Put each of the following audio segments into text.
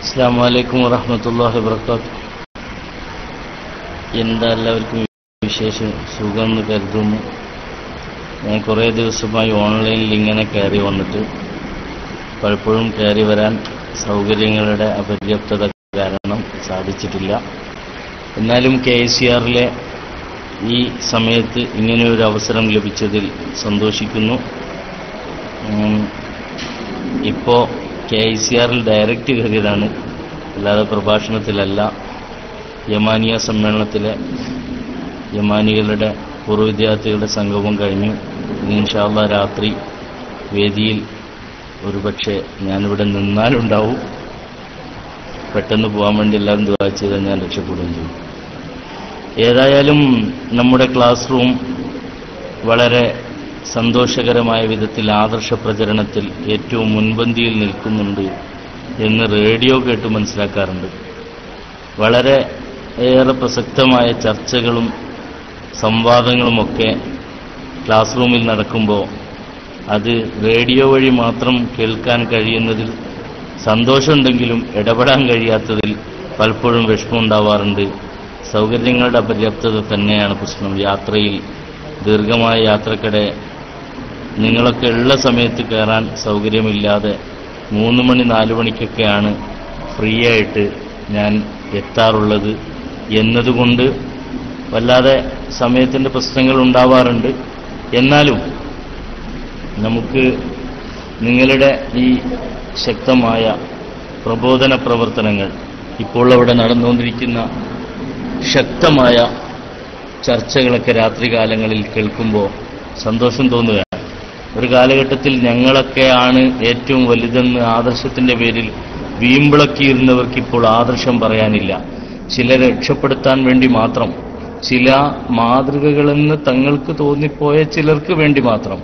അസ്സാം വലൈക്കും വറഹമത്തല്ലാ വർക്കാത്തു എന്താ എല്ലാവർക്കും വിശേഷം? സുഖം എന്ന് കരുതുന്നു. ഞാൻ കുറേ ദിവസമായി ഓൺലൈനിൽ ഇങ്ങനെ കയറി വന്നിട്ട് പലപ്പോഴും കയറി വരാൻ സൗകര്യങ്ങളുടെ അപര്യാപ്തത കാരണം സാധിച്ചിട്ടില്ല. എന്നാലും കെ സി ആറിലെ ഈ സമയത്ത് ഇങ്ങനെ ഒരു അവസരം ലഭിച്ചതിൽ സന്തോഷിക്കുന്നു. ഇപ്പോൾ കെ ഐ സി ആറിൽ ഡയറക്റ്റ് കയറിയതാണ്. അല്ലാതെ പ്രഭാഷണത്തിലല്ല. യമാനിയ സമ്മേളനത്തിലെ യമാനികളുടെ പൂർവ വിദ്യാർത്ഥികളുടെ സംഗമം കഴിഞ്ഞു. ഇനി ഇൻഷാല്ല രാത്രി വേദിയിൽ ഒരുപക്ഷെ ഞാനിവിടെ നിന്നാലുണ്ടാവും. പെട്ടെന്ന് പോകാൻ വേണ്ടി എല്ലാവരും ദുവാ ചെയ്താൽ ഞാൻ രക്ഷപ്പെടുകയും ചെയ്യും. ഏതായാലും നമ്മുടെ ക്ലാസ് റൂം വളരെ സന്തോഷകരമായ വിധത്തിൽ ആദർശ പ്രചരണത്തിൽ ഏറ്റവും മുൻപന്തിയിൽ നിൽക്കുന്നുണ്ട് എന്ന് റേഡിയോ കേട്ട് മനസ്സിലാക്കാറുണ്ട്. വളരെ ഏറെ പ്രസക്തമായ ചർച്ചകളും സംവാദങ്ങളുമൊക്കെ ക്ലാസ് റൂമിൽ നടക്കുമ്പോൾ അത് റേഡിയോ വഴി മാത്രം കേൾക്കാൻ കഴിയുന്നതിൽ സന്തോഷമുണ്ടെങ്കിലും ഇടപെടാൻ കഴിയാത്തതിൽ പലപ്പോഴും വിഷമമുണ്ടാവാറുണ്ട്. സൗകര്യങ്ങളുടെ അപര്യാപ്തത തന്നെയാണ് പ്രശ്നം. യാത്രയിൽ ദീർഘമായ യാത്രക്കിടെ നിങ്ങളൊക്കെ ഉള്ള സമയത്ത് കയറാൻ സൗകര്യമില്ലാതെ മൂന്ന് മണി നാല് മണിക്കൊക്കെയാണ് ഫ്രീ ആയിട്ട് ഞാൻ എത്താറുള്ളത് എന്നതുകൊണ്ട് വല്ലാതെ സമയത്തിന്റെ പ്രശ്നങ്ങൾ ഉണ്ടാവാറുണ്ട്. എന്നാലും നമുക്ക് നിങ്ങളുടെ ഈ ശക്തമായ പ്രബോധന പ്രവർത്തനങ്ങൾ ഇപ്പോൾ അവിടെ നടന്നുകൊണ്ടിരിക്കുന്ന ശക്തമായ ചർച്ചകളൊക്കെ രാത്രികാലങ്ങളിൽ കേൾക്കുമ്പോൾ സന്തോഷം തോന്നുകയാണ് ഒരു കാലഘട്ടത്തിൽ ഞങ്ങളൊക്കെയാണ് ഏറ്റവും വലുതെന്ന് ആദർശത്തിന്റെ പേരിൽ വീമ്പിളക്കിയിരുന്നവർക്ക് ഇപ്പോൾ ആദർശം പറയാനില്ല. ചിലരെ രക്ഷപ്പെടുത്താൻ വേണ്ടി മാത്രം ചില മാതൃകകളെന്ന് തങ്ങൾക്ക് തോന്നിപ്പോയ ചിലർക്ക് വേണ്ടി മാത്രം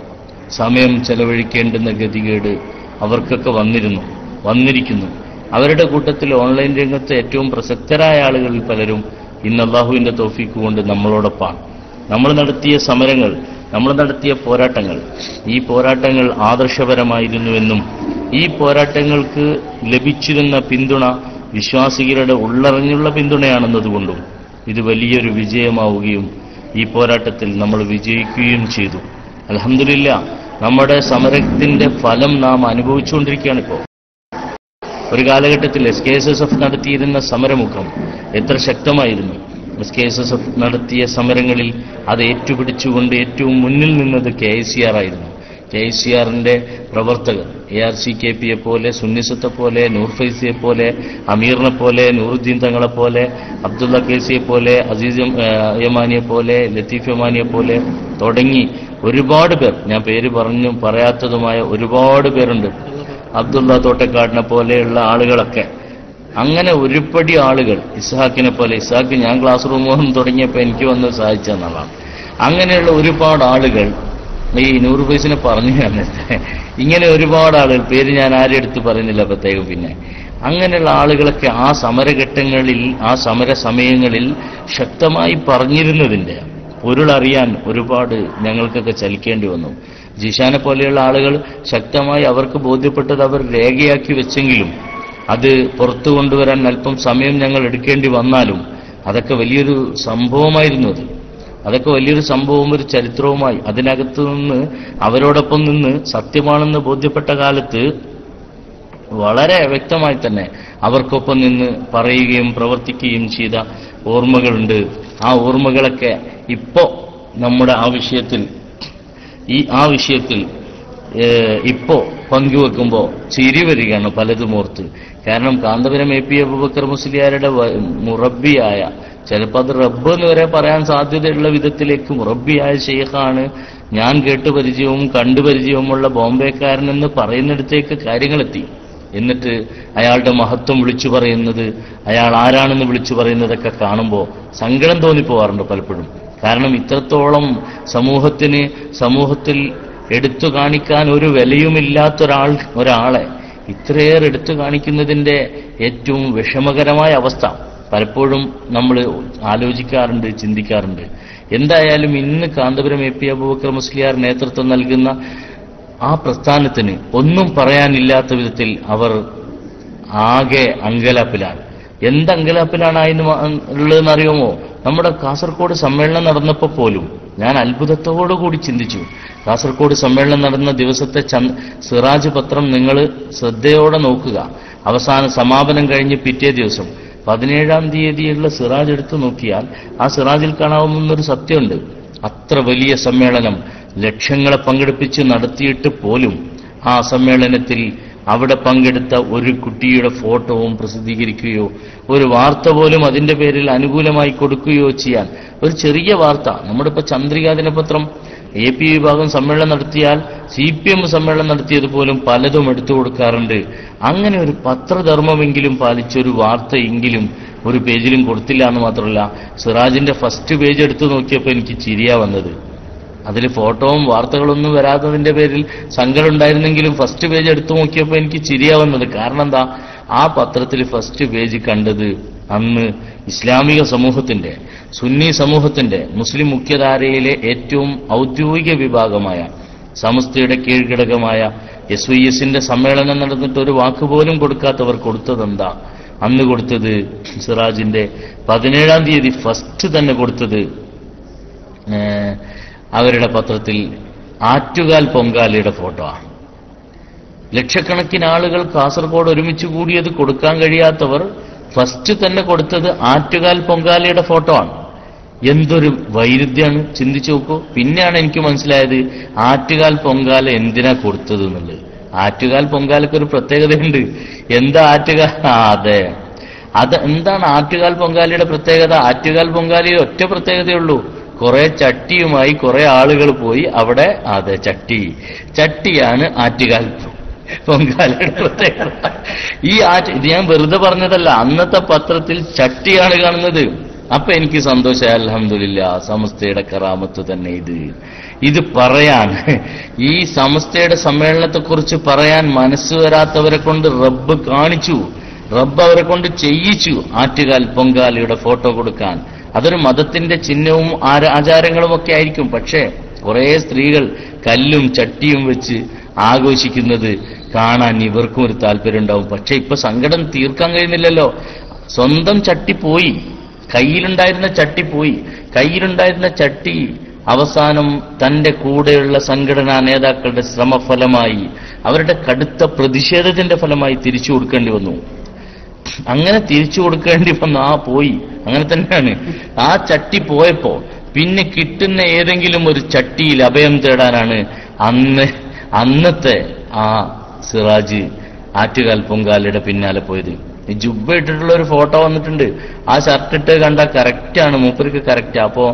സമയം ചെലവഴിക്കേണ്ടുന്ന ഗതികേട് അവർക്കൊക്കെ വന്നിരുന്നു വന്നിരിക്കുന്നു. അവരുടെ കൂട്ടത്തിൽ ഓൺലൈൻ രംഗത്ത് ഏറ്റവും പ്രസക്തരായ ആളുകളിൽ പലരും ഇന്ന് അള്ളാഹുവിന്റെ തോഫീക്ക് കൊണ്ട് നമ്മളോടൊപ്പമാണ് നമ്മൾ നടത്തിയ സമരങ്ങൾ നമ്മൾ നടത്തിയ പോരാട്ടങ്ങൾ. ഈ പോരാട്ടങ്ങൾ ആദർശപരമായിരുന്നുവെന്നും ഈ പോരാട്ടങ്ങൾക്ക് ലഭിച്ചിരുന്ന പിന്തുണ വിശ്വാസികളുടെ ഉള്ളറിഞ്ഞുള്ള പിന്തുണയാണെന്നതുകൊണ്ടും ഇത് വലിയൊരു വിജയമാവുകയും ഈ പോരാട്ടത്തിൽ നമ്മൾ വിജയിക്കുകയും ചെയ്തു. അലഹമില്ല നമ്മുടെ സമരത്തിന്റെ ഫലം നാം അനുഭവിച്ചുകൊണ്ടിരിക്കുകയാണ് ഇപ്പോൾ. ഒരു കാലഘട്ടത്തിൽ S K S S F നടത്തിയിരുന്ന സമരമുഖം എത്ര ശക്തമായിരുന്നു. S K S S F നടത്തിയ സമരങ്ങളിൽ അത് ഏറ്റുപിടിച്ചുകൊണ്ട് ഏറ്റവും മുന്നിൽ നിന്നത് കെ ഐ സി ആർ ആയിരുന്നു. കെ ഐ സി ആറിന്റെ പ്രവർത്തകർ എ ആർ സി കെ പിയെ പോലെ സുന്നിസത്തെ പോലെ നൂർ ഫൈസിയെ പോലെ അമീറിനെ പോലെ നൂറുദ്ദീൻ തങ്ങളെ പോലെ അബ്ദുള്ള കേസിയെ പോലെ അസീസ് യമാനിയെ പോലെ ലത്തീഫ് യമാനിയെ പോലെ തുടങ്ങി ഒരുപാട് പേർ ഞാൻ പേര് പറഞ്ഞു പറയാത്തതുമായ ഒരുപാട് പേരുണ്ട്. അബ്ദുള്ള തോട്ടക്കാടിനെ പോലെയുള്ള ആളുകളൊക്കെ അങ്ങനെ ഒരുപടി ആളുകൾ ഇസ്ഹാക്കിനെ പോലെ ഇസ്ഹാക്ക് ഞാൻ ക്ലാസ് റൂം തുടങ്ങിയപ്പോൾ എനിക്ക് വന്ന് സഹായിച്ച എന്നുള്ളതാണ് അങ്ങനെയുള്ള ഒരുപാട് ആളുകൾ ഈ നൂറ് ഫൈസിനെ പറഞ്ഞു തന്നിട്ട് ഇങ്ങനെ ഒരുപാട് ആളുകൾ പേര് ഞാൻ ആരും എടുത്ത് പറയുന്നില്ല പ്രത്യേകം പിന്നെ. അങ്ങനെയുള്ള ആളുകളൊക്കെ ആ സമരഘട്ടങ്ങളിൽ ആ സമര സമയങ്ങളിൽ ശക്തമായി പറഞ്ഞിരുന്നതിന്റെ പൊരുളറിയാൻ ഒരുപാട് ഞങ്ങൾക്കൊക്കെ ചലിക്കേണ്ടി വന്നു. ജിഷാനെ പോലെയുള്ള ആളുകൾ ശക്തമായി അവർക്ക് ബോധ്യപ്പെട്ടത് അവർ രേഖയാക്കി വെച്ചെങ്കിലും അത് പുറത്തു കൊണ്ടുവരാൻ അല്പം സമയം ഞങ്ങൾ എടുക്കേണ്ടി വന്നാലും അതൊക്കെ വലിയൊരു സംഭവമായിരുന്നു അത്. അതൊക്കെ വലിയൊരു സംഭവവും ഒരു ചരിത്രവുമായി. അതിനകത്ത് നിന്ന് അവരോടൊപ്പം നിന്ന് സത്യമാണെന്ന് ബോധ്യപ്പെട്ട കാലത്ത് വളരെ വ്യക്തമായി തന്നെ അവർക്കൊപ്പം നിന്ന് പറയുകയും പ്രവർത്തിക്കുകയും ചെയ്ത ഓർമ്മകളുണ്ട്. ആ ഓർമ്മകളൊക്കെ ഇപ്പോ നമ്മുടെ ആ വിഷയത്തിൽ ഈ ആ വിഷയത്തിൽ ഇപ്പോ പങ്കുവെക്കുമ്പോൾ ചിരി വരികയാണ് പലതും ഓർത്ത്. കാരണം കാന്തപുരം എ പി അബുബക്കർ മുസ്ലിയാരുടെ മുറബിയായ ചിലപ്പോൾ അത് റബ്ബ് എന്ന് വരെ പറയാൻ സാധ്യതയുള്ള വിധത്തിലേക്ക് മുറബിയായ ഷെയ്ഖാണ് ഞാൻ കേട്ടു പരിചയവും കണ്ടു പരിചയവുമുള്ള ബോംബെക്കാരൻ എന്ന് പറയുന്നിടത്തേക്ക് കാര്യങ്ങളെത്തി. എന്നിട്ട് അയാളുടെ മഹത്വം വിളിച്ചു പറയുന്നത് അയാൾ ആരാണെന്ന് വിളിച്ചു പറയുന്നതൊക്കെ കാണുമ്പോൾ സങ്കടം തോന്നിപ്പോവാറുണ്ട് പലപ്പോഴും. കാരണം ഇത്രത്തോളം സമൂഹത്തിന് സമൂഹത്തിൽ എടുത്തു കാണിക്കാൻ ഒരു വിലയുമില്ലാത്തൊരാൾ ഒരാളെ ഇത്രയേറെ എടുത്തു കാണിക്കുന്നതിന്റെ ഏറ്റവും വിഷമകരമായ അവസ്ഥ പലപ്പോഴും നമ്മൾ ആലോചിക്കാറുണ്ട് ചിന്തിക്കാറുണ്ട്. എന്തായാലും ഇന്ന് കാന്തപുരം എ പി അബൂബക്കർ മുസ്ലിയാർ നേതൃത്വം നൽകുന്ന ആ പ്രസ്ഥാനത്തിന് ഒന്നും പറയാനില്ലാത്ത വിധത്തിൽ അവർ ആകെ അങ്കലാപ്പിലാണ്. എന്ത് അങ്കലാപ്പിലാണ് ഉള്ളതെന്ന് അറിയുമോ നമ്മുടെ കാസർഗോഡ് സമ്മേളനം നടന്നപ്പോൾ പോലും ഞാൻ അത്ഭുതത്തോടു കൂടി ചിന്തിച്ചു. കാസർഗോഡ് സമ്മേളനം നടന്ന ദിവസത്തെ സിറാജ് പത്രം നിങ്ങൾ ശ്രദ്ധയോടെ നോക്കുക. അവസാന സമാപനം കഴിഞ്ഞ് പിറ്റേ ദിവസം. പതിനേഴാം തീയതിയുള്ള സിറാജ് എടുത്തു നോക്കിയാൽ ആ സിറാജിൽ കാണാവുന്നൊരു സത്യമുണ്ട്. അത്ര വലിയ സമ്മേളനം ലക്ഷങ്ങളെ പങ്കെടുപ്പിച്ച് നടത്തിയിട്ട് പോലും ആ സമ്മേളനത്തിൽ അവിടെ പങ്കെടുത്ത ഒരു കുട്ടിയുടെ ഫോട്ടോവും പ്രസിദ്ധീകരിക്കുകയോ ഒരു വാർത്ത പോലും അതിന്റെ പേരിൽ അനുകൂലമായി കൊടുക്കുകയോ ചെയ്യാൻ ഒരു ചെറിയ വാർത്ത. നമ്മുടെ ഇപ്പൊ ചന്ദ്രികാ ദിനപത്രം എ പി വിഭാഗം സമ്മേളനം നടത്തിയാൽ സി പി എം സമ്മേളനം നടത്തിയത് പോലും പലതും എടുത്തു കൊടുക്കാറുണ്ട്. അങ്ങനെ ഒരു പത്രധർമ്മമെങ്കിലും പാലിച്ചൊരു വാർത്തയെങ്കിലും ഒരു പേജിലും കൊടുത്തില്ല എന്ന് മാത്രമല്ല സിറാജിന്റെ ഫസ്റ്റ് പേജ് എടുത്തു നോക്കിയപ്പോൾ എനിക്ക് ചിരിയാ വന്നത്. അതിൽ ഫോട്ടോവും വാർത്തകളൊന്നും വരാത്തതിന്റെ പേരിൽ സങ്കടം ഉണ്ടായിരുന്നെങ്കിലും ഫസ്റ്റ് പേജ് എടുത്തു നോക്കിയപ്പോൾ എനിക്ക് ചിരിയാ വന്നത്. കാരണം എന്താ? ആ പത്രത്തിൽ ഫസ്റ്റ് പേജ് കണ്ടത് അന്ന് ഇസ്ലാമിക സമൂഹത്തിന്റെ സുന്നി സമൂഹത്തിന്റെ മുസ്ലിം മുഖ്യധാരയിലെ ഏറ്റവും ഔദ്യോഗിക വിഭാഗമായ സമസ്തയുടെ കീഴ്ഘടകമായ എസ് വി എസിന്റെ സമ്മേളനം നടന്നിട്ട് ഒരു വാക്കുപോലും കൊടുക്കാത്തവർ കൊടുത്തതെന്താ? അന്ന് കൊടുത്തത് സിറാജിന്റെ പതിനേഴാം തീയതി ഫസ്റ്റ് തന്നെ കൊടുത്തത് അവരുടെ പത്രത്തിൽ ആറ്റുകാൽ പൊങ്കാലയുടെ ഫോട്ടോ ആണ് ലക്ഷക്കണക്കിന് ആളുകൾ കാസർഗോഡ് ഒരുമിച്ച് കൂടിയത് കൊടുക്കാൻ കഴിയാത്തവർ ഫസ്റ്റ് തന്നെ കൊടുത്തത് ആറ്റുകാൽ പൊങ്കാലയുടെ ഫോട്ടോ ആണ്. എന്തൊരു വൈരുദ്ധ്യമാണ്. ചിന്തിച്ചു നോക്കൂ. പിന്നെയാണ് എനിക്ക് മനസ്സിലായത് ആറ്റുകാൽ പൊങ്കാല എന്തിനാ കൊടുത്തത് എന്നുള്ളത്. ആറ്റുകാൽ പൊങ്കാലയ്ക്ക് ഒരു പ്രത്യേകതയുണ്ട്. എന്താ ആറ്റുകാൽ? അതെ. അത് എന്താണ് ആറ്റുകാൽ പൊങ്കാലയുടെ പ്രത്യേകത? ആറ്റുകാൽ പൊങ്കാലയിൽ ഒറ്റ പ്രത്യേകതയുള്ളൂ കുറെ ചട്ടിയുമായി കുറെ ആളുകൾ പോയി അവിടെ അതെ ചട്ടി. ചട്ടിയാണ് ആറ്റുകാൽ ഈ ആ ഇത് ഞാൻ വെറുതെ പറഞ്ഞതല്ല. അന്നത്തെ പത്രത്തിൽ ചട്ടിയാണ് കാണുന്നത്. അപ്പൊ എനിക്ക് സന്തോഷം അലഹമില്ല സമസ്തയുടെ കറാമത്ത് തന്നെ ഇത്. ഇത് പറയാൻ ഈ സമസ്തയുടെ സമ്മേളനത്തെക്കുറിച്ച് പറയാൻ മനസ്സ് വരാത്തവരെ കൊണ്ട് റബ്ബ് കാണിച്ചു. റബ്ബ് അവരെ കൊണ്ട് ചെയ്യിച്ചു. ആറ്റുകാൽ പൊങ്കാലിയുടെ ഫോട്ടോ കൊടുക്കാൻ. അതൊരു മതത്തിന്റെ ചിഹ്നവും ആചാരങ്ങളും ഒക്കെ ആയിരിക്കും. പക്ഷേ കുറെ സ്ത്രീകൾ കല്ലും ചട്ടിയും വെച്ച് ആഘോഷിക്കുന്നത് കാണാൻ ഇവർക്കും ഒരു താല്പര്യം ഉണ്ടാവും പക്ഷെ ഇപ്പൊ സങ്കടം തീർക്കാൻ കഴിയുന്നില്ലല്ലോ. സ്വന്തം ചട്ടി പോയി. കയ്യിലുണ്ടായിരുന്ന ചട്ടി പോയി. കയ്യിലുണ്ടായിരുന്ന ചട്ടി അവസാനം തന്റെ കൂടെയുള്ള സംഘടനാ നേതാക്കളുടെ ശ്രമഫലമായി അവരുടെ കടുത്ത പ്രതിഷേധത്തിന്റെ ഫലമായി തിരിച്ചു കൊടുക്കേണ്ടി വന്നു. അങ്ങനെ തിരിച്ചു കൊടുക്കേണ്ടി വന്നു ആ പോയി. അങ്ങനെ തന്നെയാണ്. ആ ചട്ടി പോയപ്പോ പിന്നെ കിട്ടുന്ന ഏതെങ്കിലും ഒരു ചട്ടിയിൽ അഭയം തേടാനാണ് അന്ന് അന്നത്തെ ആ സിറാജ് ആറ്റുകാൽ പൊങ്കാലയുടെ പിന്നാലെ പോയത്. ഈ ജുബ്ബ ഇട്ടിട്ടുള്ള ഒരു ഫോട്ടോ വന്നിട്ടുണ്ട്. ആ ഷർട്ട് ഇട്ട് കണ്ട കറക്റ്റാണ് മൂപ്പർക്ക് കറക്റ്റ് അപ്പോ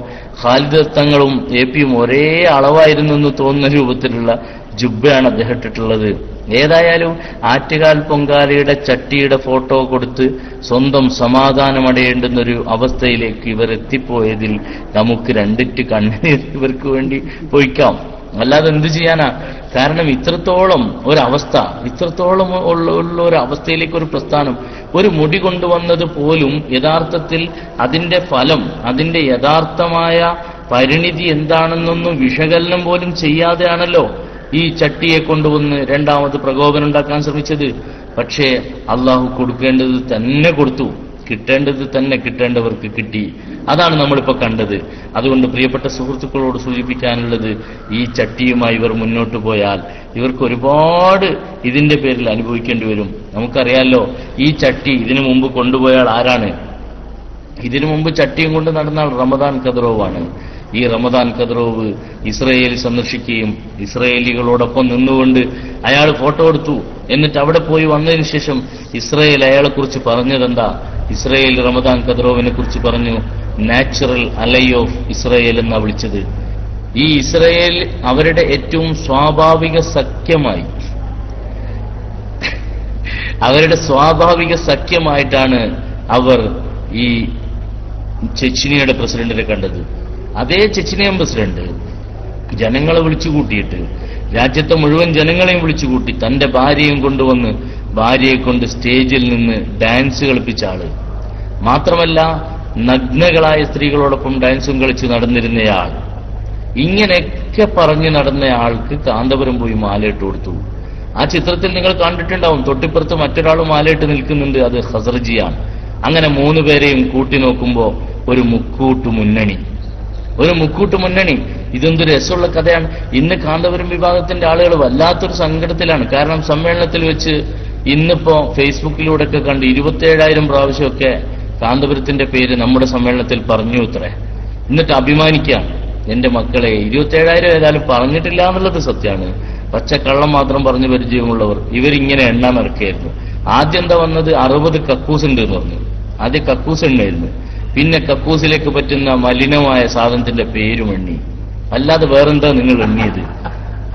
ഖാലിദ് തങ്ങളും എ പിയും ഒരേ അളവായിരുന്നു എന്ന് തോന്നുന്ന രൂപത്തിലുള്ള ജുബ്ബയാണ് അദ്ദേഹം ഇട്ടിട്ടുള്ളത്. ഏതായാലും ആറ്റുകാൽ പൊങ്കാലയുടെ ചട്ടിയുടെ ഫോട്ടോ കൊടുത്ത് സ്വന്തം സമാധാനമടയേണ്ടുന്ന ഒരു അവസ്ഥയിലേക്ക് ഇവർ എത്തിപ്പോയതിൽ നമുക്ക് രണ്ടിറ്റ് കണ്ണീർ ഇവർക്ക് വേണ്ടി പൊയ്ക്കാം. അല്ലാതെ എന്ത് ചെയ്യാനാ? കാരണം ഇത്രത്തോളം ഒരവസ്ഥ ഇത്രത്തോളം ഉള്ള ഒരു അവസ്ഥയിലേക്ക് ഒരു പ്രസ്ഥാനം ഒരു മുടി കൊണ്ടുവന്നത് പോലും യഥാർത്ഥത്തിൽ അതിന്റെ ഫലം അതിന്റെ യഥാർത്ഥമായ പരിണിതി എന്താണെന്നൊന്നും വിശകലനം പോലും ചെയ്യാതെയാണല്ലോ. ഈ ചട്ടിയെ കൊണ്ടുവന്ന് രണ്ടാമത് പ്രകോപനം ഉണ്ടാക്കാൻ ശ്രമിച്ചത്. പക്ഷേ അള്ളാഹു കൊടുക്കേണ്ടത് തന്നെ കൊടുത്തു. കിട്ടേണ്ടത് തന്നെ കിട്ടേണ്ടവർക്ക് കിട്ടി. അതാണ് നമ്മളിപ്പോ കണ്ടത്. അതുകൊണ്ട് പ്രിയപ്പെട്ട സുഹൃത്തുക്കളോട് സൂചിപ്പിക്കാനുള്ളത് ഈ ചട്ടിയുമായി ഇവർ മുന്നോട്ട് പോയാൽ ഇവർക്ക് ഒരുപാട് ഇതിന്റെ പേരിൽ അനുഭവിക്കേണ്ടി വരും. നമുക്കറിയാലോ ഈ ചട്ടി ഇതിനു മുമ്പ് കൊണ്ടുപോയാൽ ആരാണ്? ഇതിനു മുമ്പ് ചട്ടിയും കൊണ്ട് നടന്നാൽ റമദാൻ കദറോവാണ് ഈ റമദാൻ കദ്രോവ് ഇസ്രയേൽ സന്ദർശിക്കുകയും ഇസ്രയേലികളോടൊപ്പം നിന്നുകൊണ്ട് അയാൾ ഫോട്ടോ എടുത്തു. എന്നിട്ട് അവിടെ പോയി വന്നതിന് ശേഷം ഇസ്രയേൽ അയാളെക്കുറിച്ച് പറഞ്ഞതെന്താ? ഇസ്രയേൽ റമദാൻ കദ്രോവിനെ കുറിച്ച് പറഞ്ഞു നാച്ചുറൽ അലൈ ഓഫ് ഇസ്രയേൽ എന്നാ വിളിച്ചത്. ഈ ഇസ്രയേൽ അവരുടെ ഏറ്റവും സ്വാഭാവിക സഖ്യമായി അവരുടെ സ്വാഭാവിക സഖ്യമായിട്ടാണ് അവർ ഈ ചെച്ചിനിയുടെ പ്രസിഡന്റിനെ കണ്ടത്. അതേ ചെച്ചിനിയൻ പ്രസിഡന്റ്. ജനങ്ങളെ വിളിച്ചു കൂട്ടിയിട്ട് രാജ്യത്തെ മുഴുവൻ ജനങ്ങളെയും വിളിച്ചു കൂട്ടി തന്റെ ഭാര്യയും കൊണ്ടുവന്ന് ഭാര്യയെ കൊണ്ട് സ്റ്റേജിൽ നിന്ന് ഡാൻസ് കളിപ്പിച്ച ആൾ. മാത്രമല്ല നഗ്നകളായ സ്ത്രീകളോടൊപ്പം ഡാൻസും കളിച്ച് നടന്നിരുന്നയാൾ. ഇങ്ങനെയൊക്കെ പറഞ്ഞു നടന്നയാൾക്ക് കാന്തപുരം പോയി മാലയിട്ട് കൊടുത്തു. ആ ചിത്രത്തിൽ നിങ്ങൾ കണ്ടിട്ടുണ്ടാവും തൊട്ടിപ്പുറത്ത് മറ്റൊരാൾ മാലയിട്ട് നിൽക്കുന്നുണ്ട് അത് ഹസർജിയാണ്. അങ്ങനെ മൂന്ന് പേരെയും കൂട്ടി നോക്കുമ്പോ ഒരു മുക്കൂട്ട് മുന്നണി. ഒരു മുക്കൂട്ട് മുന്നണി. ഇതെന്തു രസമുള്ള കഥയാണ്. ഇന്ന് കാന്തപുരം വിഭാഗത്തിന്റെ ആളുകൾ വല്ലാത്തൊരു സങ്കടത്തിലാണ്. കാരണം സമ്മേളനത്തിൽ വെച്ച് ഇന്നിപ്പോ ഫേസ്ബുക്കിലൂടെ ഒക്കെ കണ്ട് ഇരുപത്തേഴായിരം പ്രാവശ്യമൊക്കെ കാന്തപുരത്തിന്റെ പേര് നമ്മുടെ സമ്മേളനത്തിൽ പറഞ്ഞു ഇത്രേ. എന്നിട്ട് അഭിമാനിക്കാം. എന്റെ മക്കളെ ഇരുപത്തേഴായിരം ഏതായാലും പറഞ്ഞിട്ടില്ല എന്നുള്ളത് സത്യമാണ്. പച്ചക്കള്ളം മാത്രം പറഞ്ഞു പരിചയമുള്ളവർ ഇവരിങ്ങനെ എണ്ണാൻ ഇറക്കിയായിരുന്നു ആദ്യം എന്താ വന്നത്? അറുപത് കക്കൂസ് ഉണ്ട് എന്ന് പറഞ്ഞു. ആദ്യം കക്കൂസ് എണ്ണായിരുന്നു. പിന്നെ കക്കൂസിലേക്ക് പറ്റുന്ന മലിനമായ സാധനത്തിന്റെ പേരും എണ്ണി. അല്ലാതെ വേറെന്താ നിങ്ങൾ എണ്ണിയത്?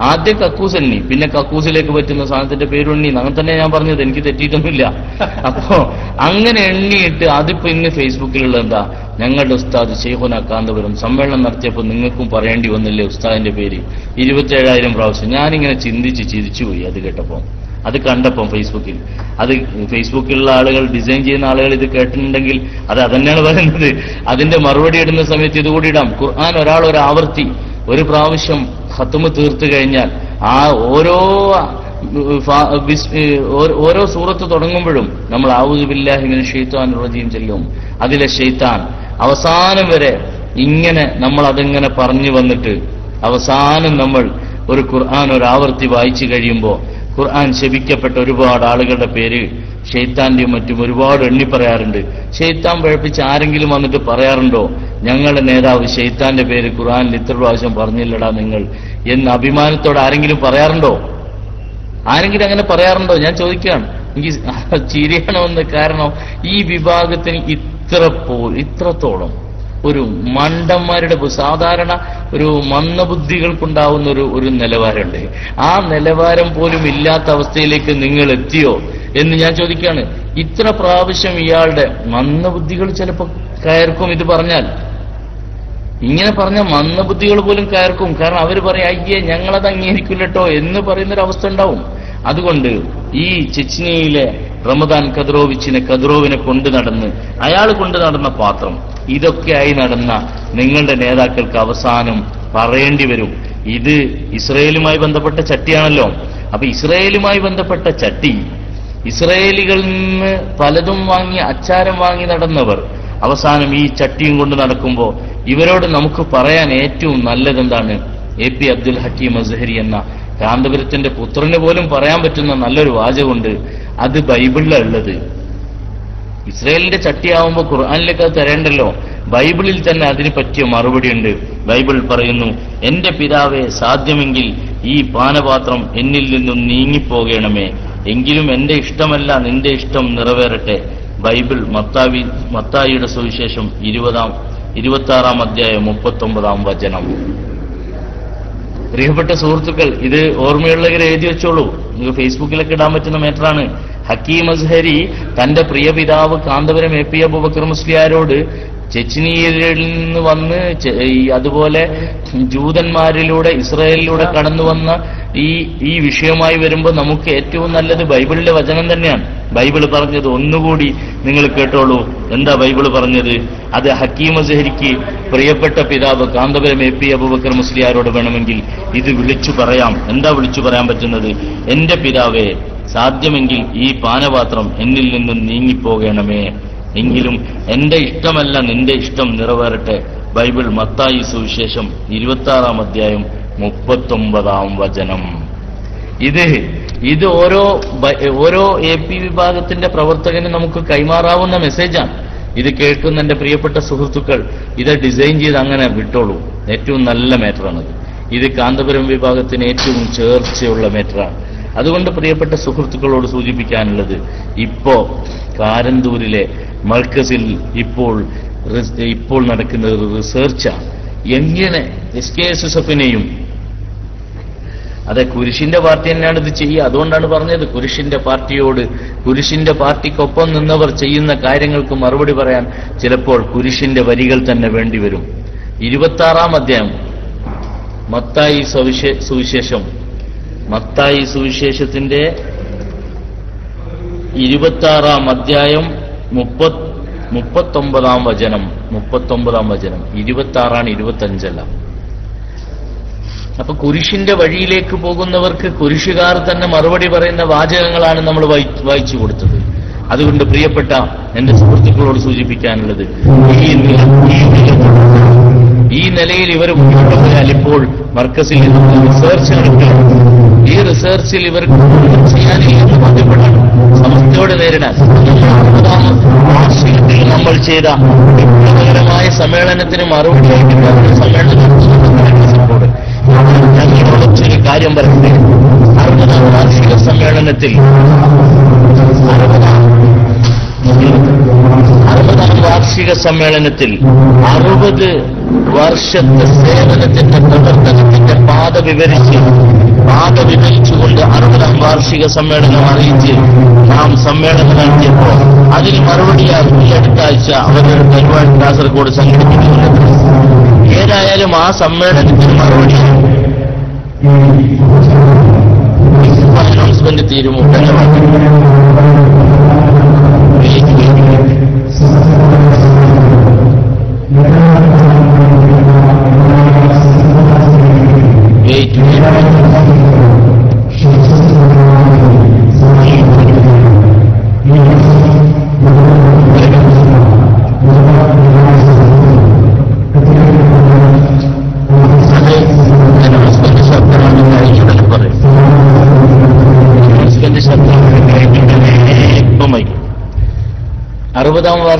ആദ്യം കക്കൂസ് എണ്ണി പിന്നെ കക്കൂസിലേക്ക് പറ്റുന്ന സാധനത്തിന്റെ പേരും എണ്ണി. അങ്ങനെ തന്നെ ഞാൻ പറഞ്ഞത് എനിക്ക് തെറ്റിയിട്ടൊന്നുമില്ല. അപ്പോ അങ്ങനെ എണ്ണിയിട്ട് അതിപ്പോ ഇന്ന് ഫേസ്ബുക്കിലുള്ള എന്താ ഞങ്ങളുടെ ഉസ്താദ് ഷെയ്ഖുന കാന്തപുരം സമ്മേളനം നടത്തിയപ്പോൾ നിങ്ങൾക്കും പറയേണ്ടി വന്നില്ലേ ഉസ്താദിന്റെ പേര്? ഇരുപത്തേഴായിരം പ്രാവശ്യം. ഞാനിങ്ങനെ ചിന്തിച്ച് ചിരിച്ചുപോയി അത് കേട്ടപ്പോ. അത് കണ്ടപ്പം ഫേസ്ബുക്കിൽ. അത് ഫേസ്ബുക്കിലുള്ള ആളുകൾ ഡിസൈൻ ചെയ്യുന്ന ആളുകൾ ഇത് കേട്ടിട്ടുണ്ടെങ്കിൽ അത് അതന്നെയാണ് പറയുന്നത്. അതിന്റെ മറുപടി ഇടുന്ന സമയത്ത് ഇതുകൂടി ഇടാം. ഖുർആൻ ഒരാൾ ഒരു ആവർത്തി ഒരു പ്രാവശ്യം ഹത്തുമ തീർത്തു കഴിഞ്ഞാൽ ആ ഓരോ ഓരോ- സൂറത്ത് തുടങ്ങുമ്പോഴും നമ്മൾ ആവുദിബില്ലാഹിമിന് ഷെയ്ത്താൻ റജീം ചെല്ലും. അതിലെ ഷെയ്ത്താൻ അവസാനം വരെ ഇങ്ങനെ നമ്മൾ അതിങ്ങനെ പറഞ്ഞു വന്നിട്ട് അവസാനം നമ്മൾ ഒരു ഖുർആൻ ഒരു ആവർത്തി വായിച്ചു കഴിയുമ്പോൾ ഖുർആൻ ശപിക്കപ്പെട്ട ഒരുപാട് ആളുകളുടെ പേര് ഷെയ്ത്താന്റെയും മറ്റും ഒരുപാട് എണ്ണി പറയാറുണ്ട്. ഷെയ്ത്താൻ പഴപ്പിച്ച് ആരെങ്കിലും വന്നിട്ട് പറയാറുണ്ടോ? ഞങ്ങളുടെ നേതാവ് ഷെയ്ത്താന്റെ പേര് ഖുർആനിൽ ഇത്ര പ്രാവശ്യം പറഞ്ഞില്ലടാ നിങ്ങൾ എന്ന് അഭിമാനത്തോടെ ആരെങ്കിലും പറയാറുണ്ടോ? ആരെങ്കിലും അങ്ങനെ പറയാറുണ്ടോ? ഞാൻ ചോദിക്കുകയാണ്. എനിക്ക് ചിരിയണമെന്ന് കാരണം ഈ വിഭാഗത്തിന് ഇത്ര പോ ഇത്രത്തോളം ഒരു മണ്ടന്മാരുടെ സാധാരണ ഒരു മന്ദബുദ്ധികൾക്കുണ്ടാവുന്ന ഒരു ഒരു നിലവാരമുണ്ട്. ആ നിലവാരം പോലും ഇല്ലാത്ത അവസ്ഥയിലേക്ക് നിങ്ങൾ എത്തിയോ എന്ന് ഞാൻ ചോദിക്കുകയാണ്. ഇത്ര പ്രാവശ്യം ഇയാളുടെ മന്ദബുദ്ധികൾ ചിലപ്പോൾ കയർക്കും ഇത് പറഞ്ഞാൽ. ഇങ്ങനെ പറഞ്ഞ മന്ദബുദ്ധികൾ പോലും കയർക്കും. കാരണം അവർ പറയും അയ്യേ ഞങ്ങളത് അംഗീകരിക്കില്ലട്ടോ എന്ന് പറയുന്നൊരവസ്ഥ ഉണ്ടാവും. അതുകൊണ്ട് ഈ ചെച്നിയിലെ റമദാൻ കദ്രോവിച്ചിനെ കദ്രോവിനെ കൊണ്ടു നടന്ന് അയാൾ കൊണ്ടു നടന്ന പാത്രം. ഇതൊക്കെയായി നടന്ന നിങ്ങളുടെ നേതാക്കൾക്ക് അവസാനം പറയേണ്ടി വരും. ഇത് ഇസ്രയേലുമായി ബന്ധപ്പെട്ട ചട്ടിയാണല്ലോ. അപ്പൊ ഇസ്രയേലുമായി ബന്ധപ്പെട്ട ചട്ടി ഇസ്രയേലികളിൽ നിന്ന് പലതും വാങ്ങി അച്ചാരം വാങ്ങി നടന്നവർ അവസാനം ഈ ചട്ടിയും കൊണ്ട് നടക്കുമ്പോൾ ഇവരോട് നമുക്ക് പറയാൻ ഏറ്റവും നല്ലതെന്താണ്? എ പി അബ്ദുൽ ഹക്കീം അസ്ഹരി എന്ന കാന്തപുരത്തിന്റെ പുത്രന് പോലും പറയാൻ പറ്റുന്ന നല്ലൊരു വാചകമുണ്ട്. അത് ബൈബിളിലാണ് ഉള്ളത്. ഇസ്രയേലിന്റെ ചട്ടിയാവുമ്പോൾ ഖുർആാനിലേക്ക് അത് തരേണ്ടല്ലോ. ബൈബിളിൽ തന്നെ അതിന് പറ്റിയ മറുപടി ഉണ്ട് ബൈബിൾ പറയുന്നു എന്റെ പിതാവെ സാധ്യമെങ്കിൽ ഈ പാനപാത്രം എന്നിൽ നിന്നും നീങ്ങിപ്പോകണമേ. എങ്കിലും എന്റെ ഇഷ്ടമല്ല നിന്റെ ഇഷ്ടം നിറവേറട്ടെ. ബൈബിൾ മത്താവി മത്തായിയുടെ സുവിശേഷം ഇരുപതാം ഇരുപത്തി ആറാം അധ്യായം മുപ്പത്തി ഒമ്പതാം വചനം. പ്രിയപ്പെട്ട സുഹൃത്തുക്കൾ ഇത് ഓർമ്മയുള്ളവർ എഴുതി വെച്ചോളൂ. നിങ്ങൾക്ക് ഫേസ്ബുക്കിലൊക്കെ ഇടാൻ പറ്റുന്ന മേറ്ററാണ്. ഹക്കീം അസ്ഹരി തന്റെ പ്രിയ പിതാവ് കാന്തപുരം എ പി അബുബക്കർ മുസ്ലിയാരോട് ചെച്ചിനിയിൽ നിന്ന് വന്ന് അതുപോലെ ജൂതന്മാരിലൂടെ ഇസ്രായേലിലൂടെ കടന്നു വന്ന ഈ ഈ വിഷയമായി വരുമ്പോൾ നമുക്ക് ഏറ്റവും നല്ലത് ബൈബിളിലെ വചനം തന്നെയാണ്. ബൈബിൾ പറഞ്ഞത് ഒന്നുകൂടി നിങ്ങൾ കേട്ടോളൂ. എന്താ ബൈബിൾ പറഞ്ഞത്? അത് ഹക്കീം അസഹരിക്ക് പ്രിയപ്പെട്ട പിതാവ് കാന്തപുരം എ പി അബുബക്കർ മുസ്ലിയാരോട് വേണമെങ്കിൽ ഇത് വിളിച്ചു പറയാം. എന്താ വിളിച്ചു പറയാൻ പറ്റുന്നത്? എന്റെ പിതാവേ സാധ്യമെങ്കിൽ ഈ പാനപാത്രം എന്നിൽ നിന്നും നീങ്ങിപ്പോകണമേ. എങ്കിലും എന്റെ ഇഷ്ടമല്ല നിന്റെ ഇഷ്ടം നിറവേറട്ടെ. ബൈബിൾ മത്തായി സുവിശേഷം ഇരുപത്തി ആറാം അധ്യായം മുപ്പത്തൊമ്പതാം വചനം. ഇത് ഇത് ഓരോ ഓരോ എ പി വിഭാഗത്തിന്റെ പ്രവർത്തകന് നമുക്ക് കൈമാറാവുന്ന മെസ്സേജാണ്. ഇത് കേൾക്കുന്ന എന്റെ പ്രിയപ്പെട്ട സുഹൃത്തുക്കൾ ഇത് ഡിസൈൻ ചെയ്ത് അങ്ങനെ വിട്ടോളൂ. ഏറ്റവും നല്ല മാറ്ററാണത്. ഇത് കാന്തപുരം വിഭാഗത്തിന് ഏറ്റവും ചേർച്ചയുള്ള മാറ്ററാണ്. അതുകൊണ്ട് പ്രിയപ്പെട്ട സുഹൃത്തുക്കളോട് സൂചിപ്പിക്കാനുള്ളത് ഇപ്പോ കാരന്തൂരിലെ മർക്കസിൽ ഇപ്പോൾ ഇപ്പോൾ നടക്കുന്ന ഒരു റിസർച്ചാണ് എങ്ങനെ എസ് കെ എസ് എസ് എഫിനെയും അതെ കുരിശിന്റെ പാർട്ടി തന്നെയാണ് ഇത് ചെയ്യുക. അതുകൊണ്ടാണ് പറഞ്ഞത് കുരിശിന്റെ പാർട്ടിയോട് കുരിശിന്റെ പാർട്ടിക്കൊപ്പം നിന്നവർ ചെയ്യുന്ന കാര്യങ്ങൾക്ക് മറുപടി പറയാൻ ചിലപ്പോൾ കുരിശിന്റെ വരികൾ തന്നെ വേണ്ടിവരും ഇരുപത്തി ആറാം അധ്യായം. മത്തായി സുവിശേഷം. മത്തായി സുവിശേഷത്തിന്റെ ഇരുപത്തി ആറാം അധ്യായം മുപ്പത് മുപ്പത്തൊമ്പതാം വചനം മുപ്പത്തൊമ്പതാം വചനം ഇരുപത്തി ആറാണ് ഇരുപത്തി അഞ്ചല്ല അപ്പൊ കുരിശിന്റെ വഴിയിലേക്ക് പോകുന്നവർക്ക് കുരിശുകാർ തന്നെ മറുപടി പറയുന്ന വാചകങ്ങളാണ് നമ്മൾ വായിച്ചു കൊടുത്തത്. അതുകൊണ്ട് പ്രിയപ്പെട്ട എന്റെ സുഹൃത്തുക്കളോട് സൂചിപ്പിക്കാനുള്ളത് ഈ നില- ഈ നിലയിൽ ഇവർ മുന്നോട്ട് പോയാൽ ഇപ്പോൾ മർക്കസിൽ നിന്ന് റിസർച്ച് നടക്കുകയാണ്. ഈ റിസർച്ചിൽ ഇവർക്ക് ചെയ്യാൻ എന്ന് പറഞ്ഞപ്പോഴാണ് സമസ്തയോട് നേരിടാൻ നമ്മൾ ചെയ്ത വിപ്ലവകരമായ സമ്മേളനത്തിന് മറുപടിയായിട്ട് സമ്മേളനം. ഞങ്ങളോട് ഒരു കാര്യം പറയട്ടെ അറുപതാം വാർഷിക സമ്മേളനത്തിൽ അറുപതാം വാർഷിക സമ്മേളനത്തിൽ അറുപത് വർഷത്തെ സേവനത്തിന്റെ പ്രവർത്തനത്തിന്റെ പാത വിവരിച്ച് പാത വിവരിച്ചുകൊണ്ട് അറുപതാം വാർഷിക സമ്മേളനം അറിയിച്ച് നാം സമ്മേളനം നടത്തിയപ്പോൾ അതിന് മറുപടിയായി ഈ അടുത്ത ആഴ്ച അവരൊരു പരിപാടി കാസർഗോഡ് സംഘടിപ്പിക്കുന്നുണ്ട്. ഏതായാലും ആ സമ്മേളനത്തിന് മറുപടി തീരുമോ? വെയിറ്റ്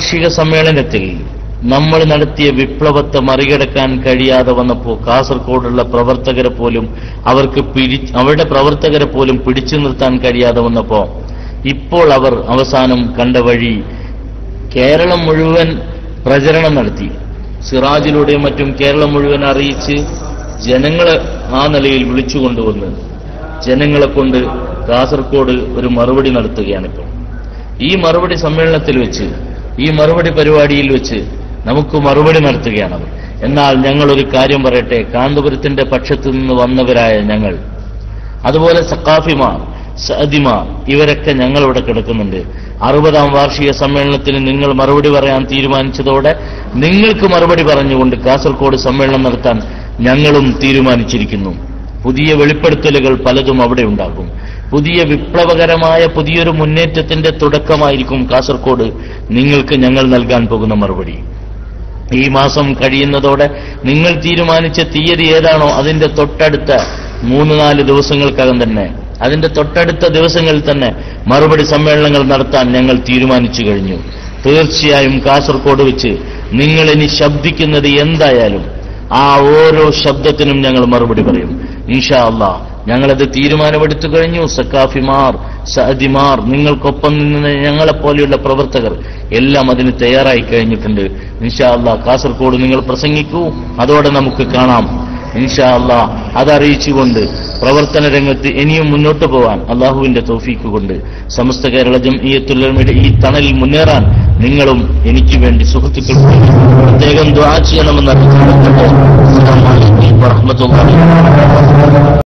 വാർഷിക സമ്മേളനത്തിൽ നമ്മൾ നടത്തിയ വിപ്ലവത്തെ മറികടക്കാൻ കഴിയാതെ വന്നപ്പോൾ കാസർഗോഡുള്ള പ്രവർത്തകരെ പോലും അവർക്ക് പിരി അവരുടെ പ്രവർത്തകരെ പോലും പിടിച്ചു നിർത്താൻ കഴിയാതെ വന്നപ്പോ ഇപ്പോൾ അവർ അവസാനം കണ്ട വഴി കേരളം മുഴുവൻ പ്രചരണം നടത്തി. സിറാജിലൂടെയും മറ്റും കേരളം മുഴുവൻ അറിയിച്ച് ജനങ്ങളെ ആ നിലയിൽ വിളിച്ചുകൊണ്ടുവന്ന് ജനങ്ങളെ കൊണ്ട് കാസർഗോഡ് ഒരു മറുപടി നടത്തുകയാണിപ്പോൾ. ഈ മറുപടി സമ്മേളനത്തിൽ വെച്ച് ഈ മറുപടി പരിപാടിയിൽ വെച്ച് നമുക്ക് മറുപടി നടത്തുകയാണ് അവർ. എന്നാൽ ഞങ്ങൾ ഒരു കാര്യം പറയട്ടെ കാന്തപുരത്തിന്റെ പക്ഷത്തു നിന്ന് വന്നവരായ ഞങ്ങൾ അതുപോലെ സക്കാഫിമാർ സഅദിമാർ ഇവരൊക്കെ ഞങ്ങളിവിടെ കിടക്കുന്നുണ്ട്. അറുപതാം വാർഷിക സമ്മേളനത്തിന് നിങ്ങൾ മറുപടി പറയാൻ തീരുമാനിച്ചതോടെ നിങ്ങൾക്ക് മറുപടി പറഞ്ഞുകൊണ്ട് കാസർഗോഡ് സമ്മേളനം നടത്താൻ ഞങ്ങളും തീരുമാനിച്ചിരിക്കുന്നു. പുതിയ വെളിപ്പെടുത്തലുകൾ പലതും അവിടെ ഉണ്ടാകും. പുതിയ വിപ്ലവകരമായ പുതിയൊരു മുന്നേറ്റത്തിന്റെ തുടക്കമായിരിക്കും കാസർഗോഡ് നിങ്ങൾക്ക് ഞങ്ങൾ നൽകാൻ പോകുന്ന മറുപടി. ഈ മാസം കഴിയുന്നതോടെ നിങ്ങൾ തീരുമാനിച്ച തീയതി ഏതാണോ അതിന്റെ തൊട്ടടുത്ത മൂന്ന് നാല് ദിവസങ്ങൾക്കകം തന്നെ അതിന്റെ തൊട്ടടുത്ത ദിവസങ്ങളിൽ തന്നെ മറുപടി സമ്മേളനങ്ങൾ നടത്താൻ ഞങ്ങൾ തീരുമാനിച്ചു കഴിഞ്ഞു. തീർച്ചയായും കാസർഗോഡ് വെച്ച് നിങ്ങൾ ഇനി ശബ്ദിക്കുന്നത് എന്തായാലും ആ ഓരോ ശബ്ദത്തിനും ഞങ്ങൾ മറുപടി പറയും. ഇൻഷാ അല്ലാ ഞങ്ങളത് തീരുമാനമെടുത്തു കഴിഞ്ഞു. സക്കാഫിമാർ സഅദിമാർ നിങ്ങൾക്കൊപ്പം നിന്ന് ഞങ്ങളെപ്പോലെയുള്ള പ്രവർത്തകർ എല്ലാം അതിന് തയ്യാറായി കഴിഞ്ഞിട്ടുണ്ട്. ഇൻഷാ അള്ളാ കാസർഗോഡ് നിങ്ങൾ പ്രസംഗിക്കൂ. അതോടെ നമുക്ക് കാണാം. ഇൻഷാ അള്ളാ അതറിയിച്ചുകൊണ്ട് പ്രവർത്തന രംഗത്ത് ഇനിയും മുന്നോട്ട് പോവാൻ അള്ളാഹുവിന്റെ തോഫീക്ക് കൊണ്ട് സമസ്ത കേരള ജംഇയ്യത്തുള്ളവരുടെ ഈ തണലിൽ മുന്നേറാൻ നിങ്ങളും എനിക്ക് വേണ്ടി സുഹൃത്തുക്കൾ പ്രത്യേകം ദ്വാ ചെയ്യണമെന്ന് അറിയിച്ചു